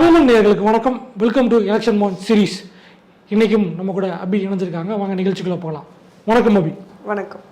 தமிழ் நேர்களுக்கு வணக்கம். Welcome to election மோன் சீரீஸ் இன்றைக்கும் நம்ம கூட அபி இணைஞ்சிருக்காங்க. வாங்க நிகழ்ச்சிக்குள்ள போகலாம் வணக்கம் அபி. வணக்கம்.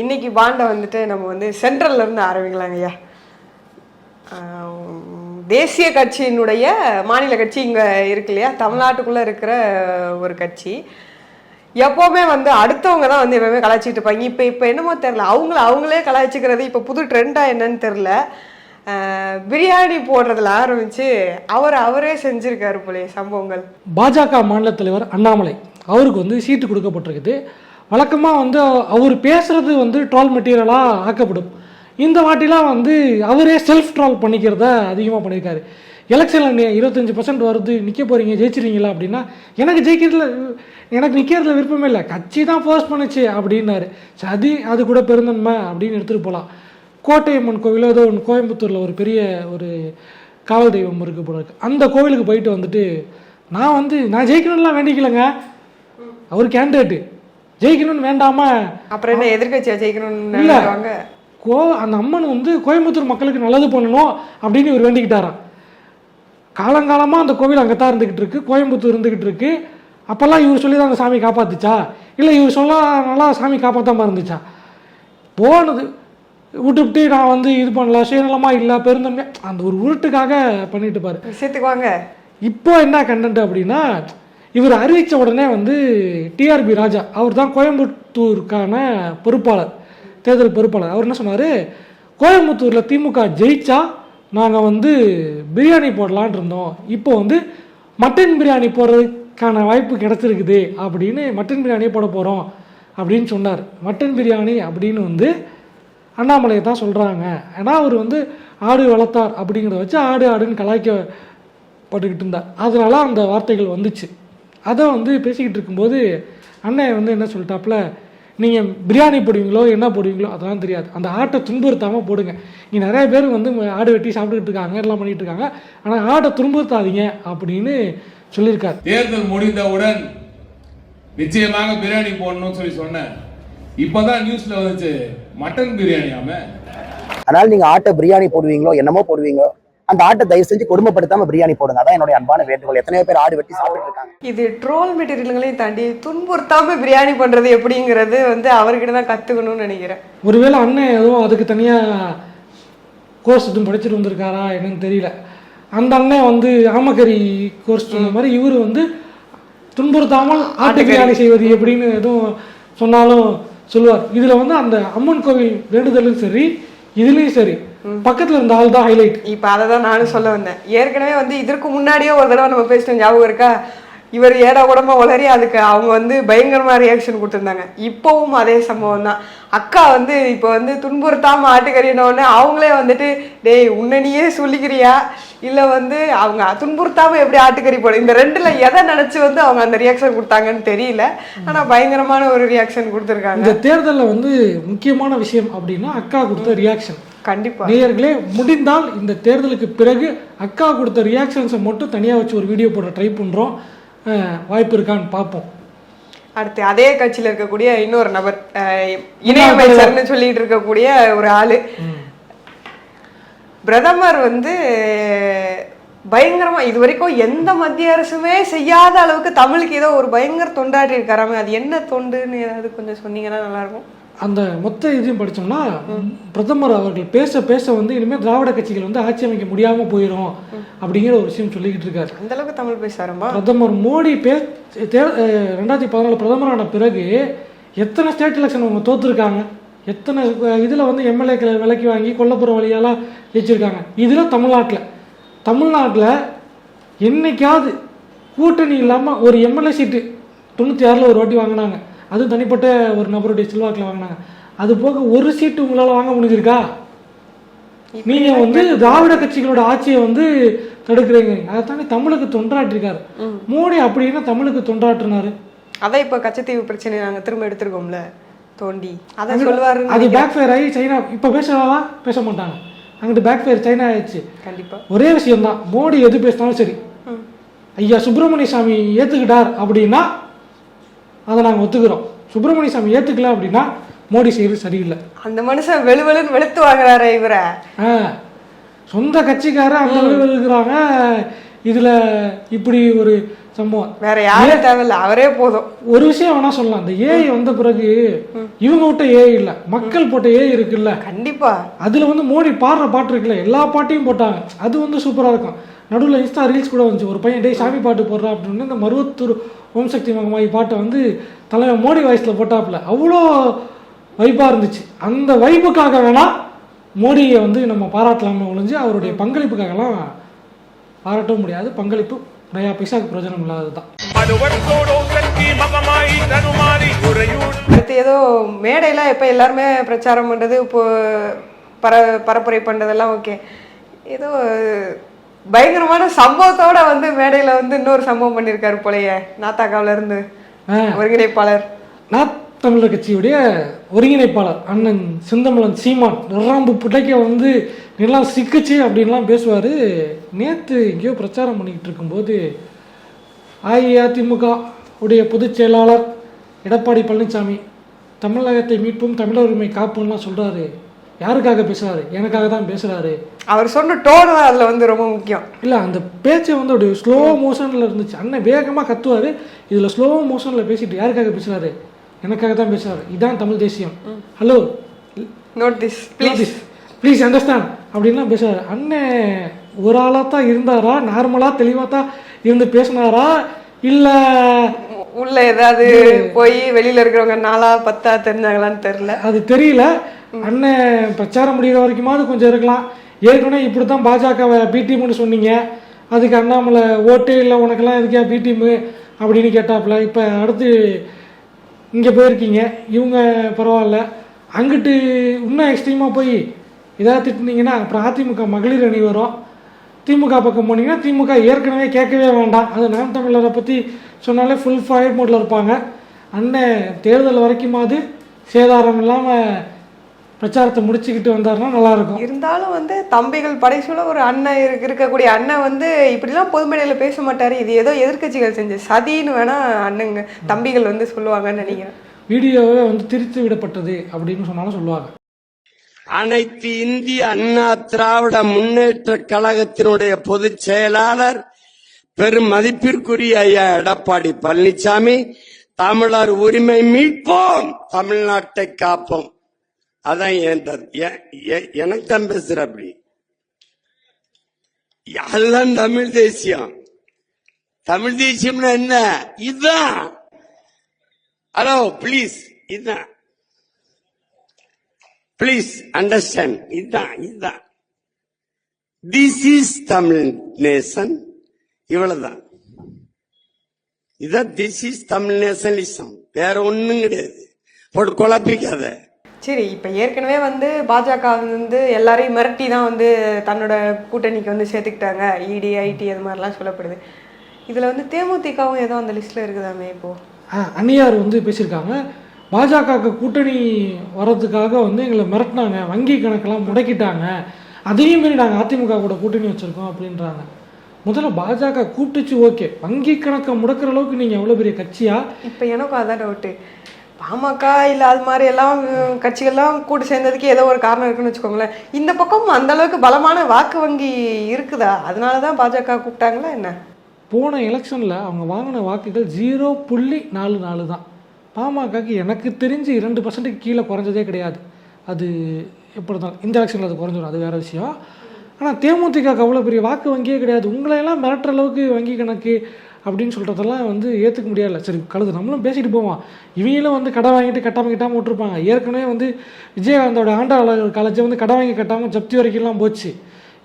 இன்னைக்கு பாண்டை வந்துட்டு நம்ம வந்து சென்ட்ரல்ல இருந்து ஆரம்பிக்கலாங்க ஐயா. தேசிய கட்சியினுடைய மாநில கட்சி இங்கே இருக்கு இல்லையா? தமிழ்நாட்டுக்குள்ளே இருக்கிற ஒரு கட்சி. எப்போவுமே வந்து அடுத்தவங்க தான் வந்து எப்பவுமே கலாய்ச்சிட்டு இருப்பாங்க. இப்போ இப்போ என்னமோ தெரில அவங்கள அவங்களே கலாய்ச்சிக்கிறது இப்போ புது ட்ரெண்டாக என்னன்னு தெரில பிரியாணி போடுறதுல ஆரம்பிச்சு அவர் அவரே செஞ்சிருக்காரு போலே சம்பவங்கள். பாஜக மாநில தலைவர் அண்ணாமலை அவருக்கு வந்து சீட்டு கொடுக்கப்பட்டிருக்குது. வழக்கமாக வந்து அவர் பேசுறது வந்து ட்ரால் மெட்டீரியலாக ஆக்கப்படும். இந்த வாட்டிலாம் வந்து அவரே செல்ஃப் ட்ரால் பண்ணிக்கிறத அதிகமாக பண்ணியிருக்காரு எலெக்ஷனில் இருபத்தஞ்சி பர்சன்ட் வருது நிற்க போகிறீங்க ஜெயிச்சிருவீங்களா அப்படின்னா எனக்கு ஜெயிக்கிறதுல எனக்கு நிற்கிறதுல விருப்பமே இல்லை. கட்சி தான் ஃபோர்ஸ் பண்ணுச்சு அப்படின்னாரு. சரி அது கூட பெருந்தன்மை அப்படின்னு எடுத்துகிட்டு போகலாம் கோட்டையம்மன் கோவில் ஏதோ ஒன்று கோயம்புத்தூரில் ஒரு பெரிய ஒரு காவல் தெய்வம் இருக்கு போல இருக்கு. அந்த கோவிலுக்கு போயிட்டு வந்துட்டு நான் வந்து நான் ஜெயிக்கணும்லாம் வேண்டிக்கலைங்க. அவர் கேண்டிடேட்டு ஜெயிக்கணும்னு வேண்டாம? அப்புறம் என்ன எதிர்கட்சியா ஜெயிக்கணும்னு இல்ல. கோ அந்த அம்மன் வந்து கோயம்புத்தூர் மக்களுக்கு நல்லது பண்ணணும் அப்படின்னு இவர் வேண்டிக்கிட்டாராம். காலங்காலமாக அந்த கோவில் அங்கே தான் இருந்துக்கிட்டு இருக்கு கோயம்புத்தூர் இருந்துக்கிட்டு இருக்கு. அப்போல்லாம் இவர் சொல்லி தான் அந்த சாமி காப்பாத்துச்சா? இல்லை இவர் சொல்ல நல்லா சாமி காப்பாற்றாம இருந்துச்சா? போனது விட்டுவிட்டு நான் வந்து இது பண்ணல சுயநலமாக இல்லை பெருந்தன்மை அந்த ஒரு உருட்டுக்காக பண்ணிட்டு பாரு விஷயத்துக்கு வாங்க இப்போ என்ன கண்டென்ட் அப்படின்னா இவர் அறிவித்த உடனே வந்து டிஆர்பி ராஜா அவர் தான் கோயம்புத்தூருக்கான பொறுப்பாளர் தேர்தல் பொறுப்பாளர். அவர் என்ன சொன்னார்? கோயம்புத்தூரில் திமுக ஜெயிச்சா நாங்கள் வந்து பிரியாணி போடலான் இருந்தோம். இப்போ வந்து மட்டன் பிரியாணி போடுறதுக்கான வாய்ப்பு கிடச்சிருக்குது அப்படின்னு மட்டன் பிரியாணியே போட போகிறோம் அப்படின்னு சொன்னார். மட்டன் பிரியாணி அப்படின்னு வந்து அண்ணாமலையை தான் சொல்கிறாங்க ஏன்னா அவர் வந்து ஆடு வளர்த்தார் அப்படிங்கிறத வச்சு ஆடு ஆடுன்னு கலாய்க்கப்பட்டுக்கிட்டு இருந்தார். அதனால அந்த வார்த்தைகள் வந்துச்சு. அதை வந்து பேசிக்கிட்டு இருக்கும்போது அண்ணன் வந்து என்ன சொல்லிட்டாப்புல நீங்கள் பிரியாணி போடுவீங்களோ என்ன போடுவீங்களோ அதெல்லாம் தெரியாது. அந்த ஆட்டை துன்புறுத்தாமல் போடுங்க. இங்கே நிறைய பேர் வந்து ஆடு வெட்டி சாப்பிட்டுக்கிட்டு இருக்காங்க எல்லாம் பண்ணிகிட்டு இருக்காங்க. ஆனால் ஆட்டை துன்புறுத்தாதீங்க அப்படின்னு சொல்லியிருக்காரு. தேர்தல் முடிந்தவுடன் நிச்சயமாக பிரியாணி போடணும்னு சொல்லி சொன்னேன். இப்பதான் நியூஸ்ல வந்துச்சு மட்டன் பிரியாணியாம அதனால நீங்க ஆட்டை பிரியாணி போடுவீங்களோ என்னமோ போடுவீங்களோ அந்த ஆட்டை தயவு செஞ்சு கொடுமைப்படுத்தாம பிரியாணி போடுங்க. அதான் என்னுடைய அன்பான வேண்டுகோள். எத்தனையோ பேர் ஆடு வெட்டி சாப்பிட்டு இருக்காங்க. இது ட்ரோல் மெட்டீரியல்களையும் தாண்டி துன்புறுத்தாம பிரியாணி பண்றது எப்படிங்கிறது வந்து அவர்கிட்ட தான் கத்துக்கணும்னு நினைக்கிறேன். ஒருவேளை அண்ணன் எதுவும் அதுக்கு தனியாக கோர்ஸ் எதுவும் படிச்சுட்டு வந்திருக்காரா என்னன்னு தெரியல. அந்த அண்ணன் வந்து ஆமக்கறி கோர்ஸ் சொன்ன மாதிரி இவர் வந்து துன்புறுத்தாமல் ஆட்டு பிரியாணி செய்வது எப்படின்னு எதுவும் சொன்னாலும் சொல்லுவார். இதில் வந்து அந்த அம்மன் கோவில் வேண்டுதலும் சரி இதுலேயும் சரி. பக்கத்தில் இருந்த ஆள் தான் ஹைலைட் இப்ப அதை தான் நானும் சொல்ல வந்தேன். ஏற்கனவே வந்து இதற்கு முன்னாடியே ஒரு தடவை நம்ம பேசிட்டோம். ஞாபகம் இருக்கா? இவர் ஏடா உடம்ப உளறி அதுக்கு அவங்க வந்து பயங்கரமா ரியாக்ஷன் கொடுத்துருந்தாங்க. இப்போவும் அதே சம்பவம் தான். அக்கா வந்து இப்போ வந்து துன்புறுத்தாம ஆட்டுக்கறினோடனே அவங்களே வந்துட்டு டேய் உன்னை நீயே சொல்லிக்கிறியா? இல்ல வந்து அவங்க துன்புறுத்தாம எப்படி ஆட்டுக்கறி போட இந்த ரெண்டுல எதை நினைச்சு வந்து அவங்க அந்த ரியாக்ஷன் கொடுத்தாங்கன்னு தெரியல. ஆனா பயங்கரமான ஒரு ரியாக்ஷன் கொடுத்துருக்காங்க. இந்த தேர்தலில் வந்து முக்கியமான விஷயம் அப்படின்னா அக்கா கொடுத்த ரியாக்ஷன் கண்டிப்பா. நேயர்களே முடிந்தால் இந்த தேர்தலுக்கு பிறகு அக்கா கொடுத்த ரியாக்ஷன்ஸை மட்டும் தனியாக வச்சு ஒரு வீடியோ போட ட்ரை பண்ணுறோம் வாய்ப்பு இருக்கான்னு பார்ப்போம். அடுத்து அதே கட்சியில இருக்கக்கூடிய இன்னொரு நபர் இணையமைச்சர்னு சொல்லிட்டு இருக்கக்கூடிய ஒரு ஆளு. பிரதமர் வந்து பயங்கரமா இது வரைக்கும் எந்த மத்திய அரசுமே செய்யாத அளவுக்கு தமிழுக்கு ஏதோ ஒரு பயங்கர தொண்டாற்றி இருக்காராமே அது என்ன தொண்டுன்னு ஏதாவது கொஞ்சம் சொன்னீங்கன்னா நல்லா இருக்கும். அந்த மொத்த இதையும் படிச்சோம்னா பிரதமர் அவர்கள் பேச பேச வந்து இனிமேல் திராவிட கட்சிகள் வந்து ஆட்சி அமைக்க முடியாமல் போயிடும் அப்படிங்கிற ஒரு விஷயம் சொல்லிக்கிட்டு இருக்காரு. அந்த அளவுக்கு தமிழ் பேசாரமா பிரதமர் மோடி பே ரெண்டாயிரத்தி பதினாலு பிரதமரான பிறகு எத்தனை ஸ்டேட் எலெக்ஷன் அவங்க தோத்துருக்காங்க? எத்தனை இதில் வந்து எம்எல்ஏக்களை விலைக்கு வாங்கி கொல்லப்புற வழியெல்லாம் ஜெயிச்சிருக்காங்க. இதில் தமிழ்நாட்டில் தமிழ்நாட்டில் என்னைக்காவது கூட்டணி இல்லாமல் ஒரு எம்எல்ஏ சீட்டு தொண்ணூற்றி ஆறில் ஒரு வாட்டி வாங்கினாங்க. அது தனிப்பட்ட ஒரு நபருடைய செல்வாக்கில் வாங்கினாங்க. அது போக ஒரு சீட்டு உங்களால் வாங்க முடிஞ்சிருக்கா? நீங்க வந்து திராவிட கட்சிகளோட ஆட்சியை வந்து தடுக்கிறீங்க. அதை தாண்டி தமிழுக்கு தொண்டாற்றிருக்காரு. மோடி அப்படின்னா தமிழுக்கு தொண்டாற்றினாரு? அதான் இப்ப கச்சத்தீவு பிரச்சனை நாங்க திரும்ப எடுத்திருக்கோம்ல தோண்டி. அதை சொல்லுவாருன்னு அது. பேக் ஃபயர் ஆகி சைனா இப்போ பேசலாமா பேச மாட்டாங்க. அங்கிட்டு பேக் ஃபயர் சைனா ஆயிடுச்சு. கண்டிப்பா. ஒரே விஷயம்தான். மோடி எது பேசினாலும் சரி. ஐயா சுப்பிரமணிய சாமி ஏத்துக்கிட்டார் அப்படின்னா அதை நாங்கள் ஒத்துக்கிறோம். சுப்பிரமணிய சாமி ஏத்துக்கல அப்படின்னா மோடி செய்யறது சரியில்லை. அந்த மனுஷன் வெளு வெளுன்னு வெளுத்து வாங்குறாரு இவரை. ஆ சொந்த கட்சிக்காரன் அந்த இருக்கிறாங்க. இதுல இப்படி ஒரு சம்பவம். வேற யாரும் தேவையில்ல அவரே போதும். ஒரு விஷயம் வேணா சொல்லலாம். இந்த ஏஐ வந்த பிறகு இவங்க விட்ட ஏஐ இல்ல மக்கள் போட்ட ஏஐ இருக்குல்ல. கண்டிப்பா. அதுல வந்து மோடி பாடுற பாட்டு இருக்குல்ல எல்லா பாட்டையும் போட்டாங்க. அது வந்து சூப்பரா இருக்கும். நடுவில் இன்ஸ்டா ரீல்ஸ் கூட வந்துச்சு. ஒரு பையன் டே சாமி பாட்டு போடுறா அப்படின்னு இந்த மருவத்தூர் ஓம் சக்தி மகமாயி பாட்டை வந்து தலைவர் மோடி வாய்ஸில் போட்டாப்புல. அவ்வளோ வைப்பாக இருந்துச்சு. அந்த வைப்புக்காக வேணால் மோடியை வந்து நம்ம பாராட்டலாம்னு ஒழிஞ்சு அவருடைய பங்களிப்புக்காகலாம் பாராட்டவும் முடியாது. பங்களிப்பு நிறையா பைசாக்கு பிரயோஜனம் இல்லாதது தான் அடுத்து ஏதோ மேடையில் இப்போ எல்லாருமே பிரச்சாரம் பண்ணுறது இப்போ பர பரப்புரை பண்ணுறதெல்லாம் ஓகே ஏதோ பயங்கரமான சம்பவத்தோட வந்து மேடையில் வந்து இன்னொரு சம்பவம் பண்ணியிருக்காரு போலயே நாத்தாக்காவில இருந்து. ஒருங்கிணைப்பாளர். நான் தமிழர் கட்சியுடைய ஒருங்கிணைப்பாளர் அண்ணன் செந்தமிழன் சீமான் நிறாம்பு பிள்ளைக்க வந்து நிலம் சிக்குச்சு அப்படின்லாம் பேசுவார். நேற்று எங்கேயோ பிரச்சாரம் பண்ணிக்கிட்டு இருக்கும்போது அஇஅதிமுக உடைய பொதுச் செயலாளர் எடப்பாடி பழனிசாமி தமிழகத்தை மீட்போம் தமிழர் உரிமை காப்போம்லாம் சொல்கிறாரு யாருக்காக பேசுகிறாரு எனக்காக தான் பேசுகிறாரு அவர் சொன்ன டோன் அதில் வந்து ரொம்ப முக்கியம். இல்லை அந்த பேச்சை வந்து அப்படியே ஸ்லோ மோஷனில் இருந்துச்சு. அண்ணன் வேகமாக கத்துவார். இதில் ஸ்லோ மோஷனில் பேசிட்டு யாருக்காக பேசுகிறாரு எனக்காக தான் பேசுகிறாரு இதான் தமிழ் தேசியம். Hello note this please please understand அப்படின்லாம் பேசுகிறாரு அண்ணன் ஒரு ஆளாக தான் இருந்தாரா? நார்மலாக தெளிவாக தான் இருந்து பேசினாரா? இல்லை உள்ள ஏதாவது போய் வெளியில இருக்கிறவங்க நாலா பத்தா தெரிஞ்சாங்களான்னு தெரியல. அது தெரியல. அண்ணன் பிரச்சாரம் முடிகிற வரைக்குமாவது கொஞ்சம் இருக்கலாம். ஏற்கனவே இப்படி தான் பாஜகவை பிடிஎம்னு சொன்னீங்க. அதுக்கு அண்ணாமலை ஓட்டே இல்லை உனக்கெல்லாம் எதுக்கா பிடிஎம் அப்படின்னு கேட்டாப்புல. இப்போ அடுத்து இங்கே போயிருக்கீங்க. இவங்க பரவாயில்ல. அங்கிட்டு இன்னும் எக்ஸ்ட்ரீமாக போய் ஏதாவது திட்டுனீங்கன்னா அப்புறம் அதிமுக மகளிர் அணி வரும். திமுக பக்கம் போனீங்கன்னா திமுக ஏற்கனவே கேட்கவே வேண்டாம். அது நாம் தமிழரை பற்றி சொன்னாலே ஃபுல் ஃபயர் மோட்டில் இருப்பாங்க. அண்ணன் தேர்தல் வரைக்குமாவது சேதாரம் இல்லாமல் பிரச்சாரத்தை முடிச்சுக்கிட்டு வந்தாருன்னா நல்லாயிருக்கும். இருந்தாலும் வந்து தம்பிகள் படைசூழ ஒரு அண்ணன் இருக்கு இருக்கக்கூடிய அண்ணன் வந்து இப்படிலாம் பொதுமேடையில் பேச மாட்டாரு. இது ஏதோ எதிர்க்கட்சிகள் செஞ்ச சதின்னு வேணா அண்ணங்க தம்பிகள் வந்து சொல்லுவாங்கன்னு நினைக்கிறேன். வீடியோவே வந்து திரித்து விடப்பட்டது அப்படின்னு சொன்னாலும் சொல்லுவாங்க. அனைத்து இந்திய அண்ணா திராவிட முன்னேற்ற கழகத்தினுடைய பொதுச் செயலாளர் பெரும் மதிப்பிற்குரிய ஐயா எடப்பாடி பழனிசாமி தமிழர் உரிமை மீட்போம் தமிழ்நாட்டை காப்போம். அதான் ஏந்தது எனக்கு தான் பேசுற அப்படி. அதுதான் தமிழ் தேசியம். தமிழ் தேசியம்னா என்ன? இதுதான் ஹலோ ப்ளீஸ் இதுதான் ப்ளீஸ் அண்டர்ஸ்டாண்ட் இதுதான் இதுதான் திஸ் இஸ் தமிழ் நேசன் இவ்வளவுதான். இதான் திஸ் இஸ் தமிழ் நேசனிசம் வேற ஒண்ணும் கிடையாது. போட்டு குழப்பிக்காத. சரி இப்போ ஏற்கனவே வந்து பாஜக வந்து எல்லாரையும் மிரட்டி தான் வந்து தன்னோட கூட்டணிக்கு வந்து சேர்த்துக்கிட்டாங்க. இடி ஐடி அது மாதிரிலாம் சொல்லப்படுது. இதில் வந்து தேமுதிகவும் ஏதோ அந்த லிஸ்ட்டில் இருக்குதாமே இப்போது ஆ, அன்னியார் வந்து பேசியிருக்காங்க. பாஜகவுக்கு கூட்டணி வர்றதுக்காக வந்து எங்களை மிரட்டினாங்க வங்கி கணக்கெல்லாம் முடக்கிட்டாங்க. அதையும் மீறி நாங்கள் அதிமுக கூட கூட்டணி வச்சுருக்கோம் அப்படின்றாங்க. முதல்ல பாஜக கூப்பிட்டுச்சு ஓகே. வங்கி கணக்கை முடக்கிற அளவுக்கு நீங்கள் எவ்வளோ பெரிய கட்சியா? இப்போ எனக்கும் அதான் டவுட்டு பாமக இல்லை அது மாதிரி எல்லாம் கட்சிகள்லாம் கூட்டு சேர்ந்ததுக்கு ஏதோ ஒரு காரணம் இருக்குன்னு வச்சுக்கோங்களேன். இந்த பக்கம் அந்த அளவுக்கு பலமான வாக்கு வங்கி இருக்குதா? அதனால தான் பாஜக கூப்பிட்டாங்களா என்ன? போன எலெக்ஷனில் அவங்க வாங்கின வாக்குகள் ஜீரோ புள்ளி நாலு நாலு தான். பாமகக்கு எனக்கு தெரிஞ்சு இரண்டு பர்சன்ட்டுக்கு கீழே குறைஞ்சதே கிடையாது. அது எப்படி தான் இந்த எலெக்ஷனில் அது குறைஞ்சிடும் அது வேறு விஷயம். ஆனால் தேமுதிக அவ்வளோ பெரிய வாக்கு வங்கியே கிடையாது. உங்களையெல்லாம் மிரட்டுற அளவுக்கு வங்கி கணக்கு அப்படின்னு சொல்கிறதெல்லாம் வந்து ஏற்றுக்க முடியல சரி கழுது நம்மளும் பேசிட்டு போவோம். இவங்களும் வந்து கடை வாங்கிட்டு கட்டாமல் கட்டாமல் விட்டுருப்பாங்க. ஏற்கனவே வந்து விஜயகாந்தோட ஆண்டாளர் காலேஜை வந்து கடை வாங்கி கட்டாமல் ஜப்தி வரைக்கும்லாம் போச்சு.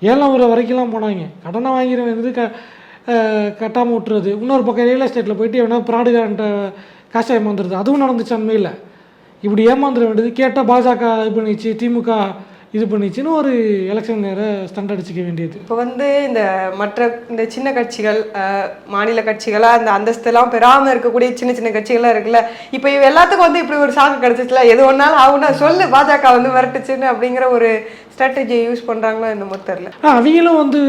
ஏழாம் ஊர் வரைக்கும்லாம் போனாங்க. கடனை வாங்கிற வந்து க கட்டாமல் விட்டுறது? இன்னொரு பக்கம் ரியல் எஸ்டேட்டில் போயிட்டு எவனா ப்ராடுகாரன்ட்ட காசை ஏமாந்துருது. அதுவும் நடந்துச்சு அண்மையில். இப்படி ஏமாந்துட வேண்டியது கேட்டால் பாஜக இது பண்ணிச்சு திமுக இது பண்ணிச்சுன்னு ஒரு எலெக்ஷன் நேர ஸ்டண்ட் அடிச்சுக்க வேண்டியது. இப்போ வந்து இந்த மற்ற இந்த சின்ன கட்சிகள் மாநில கட்சிகளா அந்த அந்தஸ்தெல்லாம் பெறாம இருக்கக்கூடிய சின்ன சின்ன கட்சிகள்லாம் இருக்குல்ல இப்போ இவ எல்லாத்துக்கும் வந்து இப்படி ஒரு சாக்கு கிடைச்சிச்சுல எது ஒன்னாலும் ஆகுனா சொல்லு பாஜக வந்து மிரட்டுச்சுன்னு அப்படிங்கிற ஒரு ஸ்ட்ராட்டஜியை யூஸ் பண்றாங்களோ என்னமோ தெரியல. ஆ அவங்களும் வந்து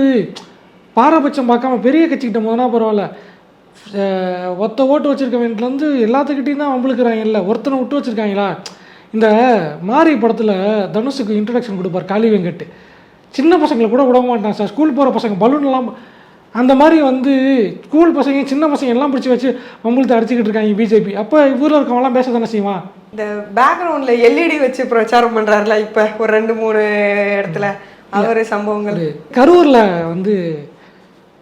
பாரபட்சம் பார்க்காம பெரிய கட்சிக்கிட்ட போனா பரவாயில்ல. ஒத்த ஓட்டு வச்சிருக்கவன்லேருந்து எல்லாத்துக்கிட்டையும் தான் வம்பளுக்குறாங்க இல்லை ஒருத்தனை விட்டு வச்சிருக்காங்களா? இந்த மாரி படத்தில் தனுஷுக்கு இன்ட்ரடக்ஷன் கொடுப்பார் காளி வெங்கட் சின்ன பசங்களை கூட விட மாட்டான் சார். ஸ்கூல் போகிற பசங்க பலூன் எல்லாம் அந்த மாதிரி வந்து ஸ்கூல் பசங்க சின்ன பசங்க எல்லாம் பிடிச்சி வச்சு மம்பளத்தை அடிச்சுக்கிட்டு இருக்காங்க பிஜேபி அப்போ ஊரில் இருக்கவங்களாம் பேச தானே செய்வான்? இந்த பேக்ரவுண்ட்ல எல்இடி வச்சு பிரச்சாரம் பண்றாருல இப்ப ஒரு ரெண்டு மூணு இடத்துல. அவரு சம்பவங்கள். கரூரில் வந்து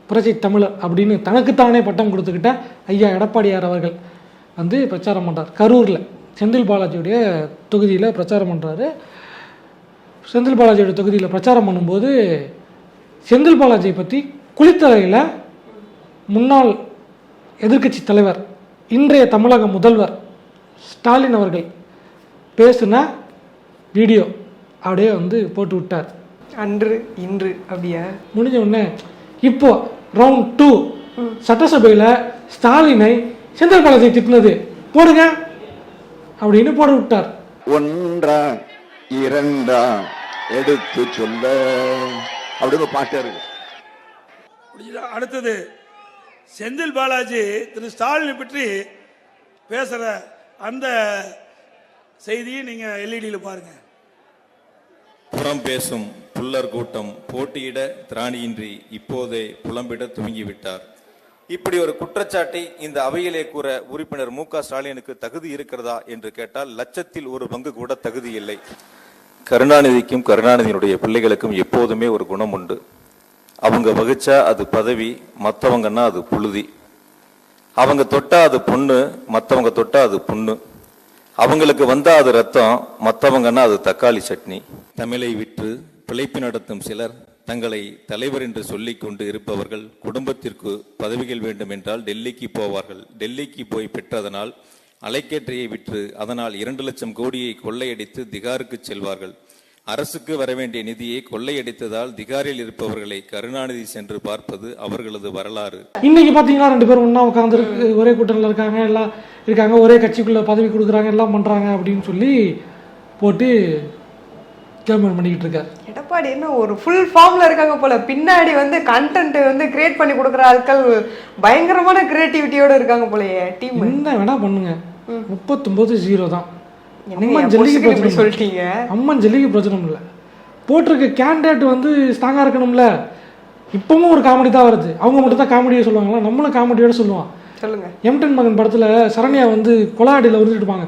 புரட்சி தமிழர் அப்படின்னு தனக்குத்தானே பட்டம் கொடுத்துக்கிட்ட ஐயா எடப்பாடியார் அவர்கள் வந்து பிரச்சாரம் பண்ணுறார் கரூரில் செந்தில் பாலாஜியுடைய தொகுதியில் பிரச்சாரம் பண்ணுறாரு செந்தில் பாலாஜியோட தொகுதியில் பிரச்சாரம் பண்ணும்போது செந்தில் பாலாஜியை பற்றி குளித்தலையில் முன்னாள் எதிர்க்கட்சி தலைவர் இன்றைய தமிழக முதல்வர் ஸ்டாலின் அவர்கள் பேசின வீடியோ அப்படியே வந்து போட்டு விட்டார். அன்று இன்று அப்படியா? முடிஞ்ச உடனே இப்போ ரவுண்ட் டூ சட்டசபையில் ஸ்டாலினை செந்தில் பாலாஜி திட்டினது. போடுங்க. அப்படின்னு போட விட்டார். ஒன்றா இரண்டா எடுத்து சொல்ல. அப்படின்னு பாட்டு இருக்கு? அடுத்தது செந்தில் பாலாஜி திரு ஸ்டாலினை பற்றி பேசுற அந்த செய்தியை நீங்க எல்இடியில் பாருங்க. புறம் பேசும் புல்லர் கூட்டம் போட்டியிட திராணியின்றி இப்போதே புலம்பிட துவங்கிவிட்டார். இப்படி ஒரு குற்றச்சாட்டை இந்த அவையிலே கூற உறுப்பினர் மு க ஸ்டாலினுக்கு தகுதி இருக்கிறதா என்று கேட்டால் லட்சத்தில் ஒரு பங்கு கூட தகுதி இல்லை. கருணாநிதிக்கும் கருணாநிதியினுடைய பிள்ளைகளுக்கும் எப்போதுமே ஒரு குணம் உண்டு. அவங்க வகிச்சா அது பதவி மற்றவங்கன்னா அது புழுதி. அவங்க தொட்டா அது பொண்ணு மற்றவங்க தொட்டா அது புண்ணு. அவங்களுக்கு வந்தா அது ரத்தம் மற்றவங்கன்னா அது தக்காளி சட்னி. தமிழை விற்று பிழைப்பு நடத்தும் சிலர் தங்களை தலைவர் என்று சொல்லிக் கொண்டு இருப்பவர்கள் குடும்பத்திற்கு பதவிகள் வேண்டும் என்றால் டெல்லிக்கு போவார்கள். டெல்லிக்கு போய் பெற்றதனால் அலைக்கேற்றையை விற்று அதனால் இரண்டு லட்சம் கோடியை கொள்ளையடித்து திகாருக்கு செல்வார்கள். அரசுக்கு வர வேண்டிய நிதியை கொள்ளையடித்ததால் திகாரில் இருப்பவர்களை கருணாநிதி சென்று பார்ப்பது அவர்களது வரலாறு. இன்னைக்கு பாத்தீங்கன்னா ரெண்டு பேரும் ஒன்றா உட்காந்துருக்கு ஒரே கூட்டணியில் இருக்காங்க. எல்லாம் இருக்காங்க. ஒரே கட்சிக்குள்ளே பதவி கொடுக்குறாங்க. எல்லாம் பண்ணுறாங்க அப்படின்னு சொல்லி போட்டு கேம்பெயின் பண்ணிக்கிட்டு இருக்கார். எடப்பாடி என்ன ஒரு ஃபுல் ஃபார்ம்ல இருக்காங்க போல. பின்னாடி வந்து கண்டென்ட் வந்து கிரியேட் பண்ணி கொடுக்குற ஆட்கள் பயங்கரமான கிரியேட்டிவிட்டியோட இருக்காங்க போலயே டீம் என்ன வேணா பண்ணுங்க. முப்பத்தொம்போது ஜீரோ தான். அம்மன் ஜல்லிக்கு பிரச்சனை சொல்லிட்டீங்க. அம்மன் ஜல்லிக்கு பிரச்சனை இல்லை. போட்டிருக்க கேண்டிடேட் வந்து ஸ்ட்ராங்காக இருக்கணும்ல. இப்பவும் ஒரு காமெடி தான் வருது. அவங்க மட்டும் தான் காமெடியை சொல்லுவாங்களா? நம்மளும் காமெடியோட சொல்லுவான் சொல்லுங்க. எம்டன் மகன் படத்துல சரண்யா வந்து கொலாடியில் உருந்துட்டு இருப்பாங்க.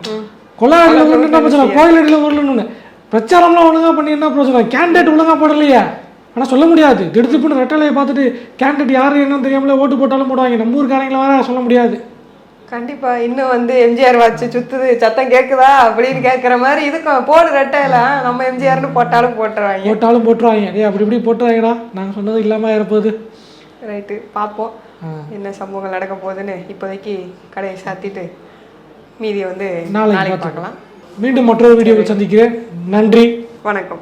கொலாடியில் உருண்டு என்ன பிரச்சனை? கோயிலடியில் உருளணும்னு. பிரச்சாரம்லாம் ஒழுங்கா பண்ணி என்ன பிரச்சனை? கேண்டிடேட் ஒழுங்கா போடலையே. ஆனா சொல்ல முடியாது. திடுத்துப்புன்னு ரெட்டலையை பார்த்துட்டு கேண்டிடேட் யாரு என்னன்னு தெரியாமல ஓட்டு போட்டாலும் போடுவாங்க. நம்ம ஊருக்காரங்கள வேற சொல்ல முடியாது. கண்டிப்பா. இன்னும் வந்து எம்ஜிஆர் வாட்ச் சுத்துது. சத்தம் கேக்குதா? அப்படின்னு கேக்குற மாதிரி இதுக்கும் போடு ரெட்டையில. நம்ம எம்ஜிஆர்னு போட்டாலும் போட்டுருவாங்க. போட்டாலும் போட்டுருவாங்க. டேய் அப்படி இப்படி போட்டுருவாங்கடா நாங்க சொன்னது இல்லாம இருப்பது ரைட்டு. பார்ப்போம் என்ன சம்பவங்கள் நடக்க போகுதுன்னு இப்போதைக்கு கடையை சாத்திட்டு மீதி வந்து நாளைக்கு பார்க்கலாம். மீண்டும் மற்றொரு வீடியோவில் சந்திக்கிறேன். நன்றி. வணக்கம்.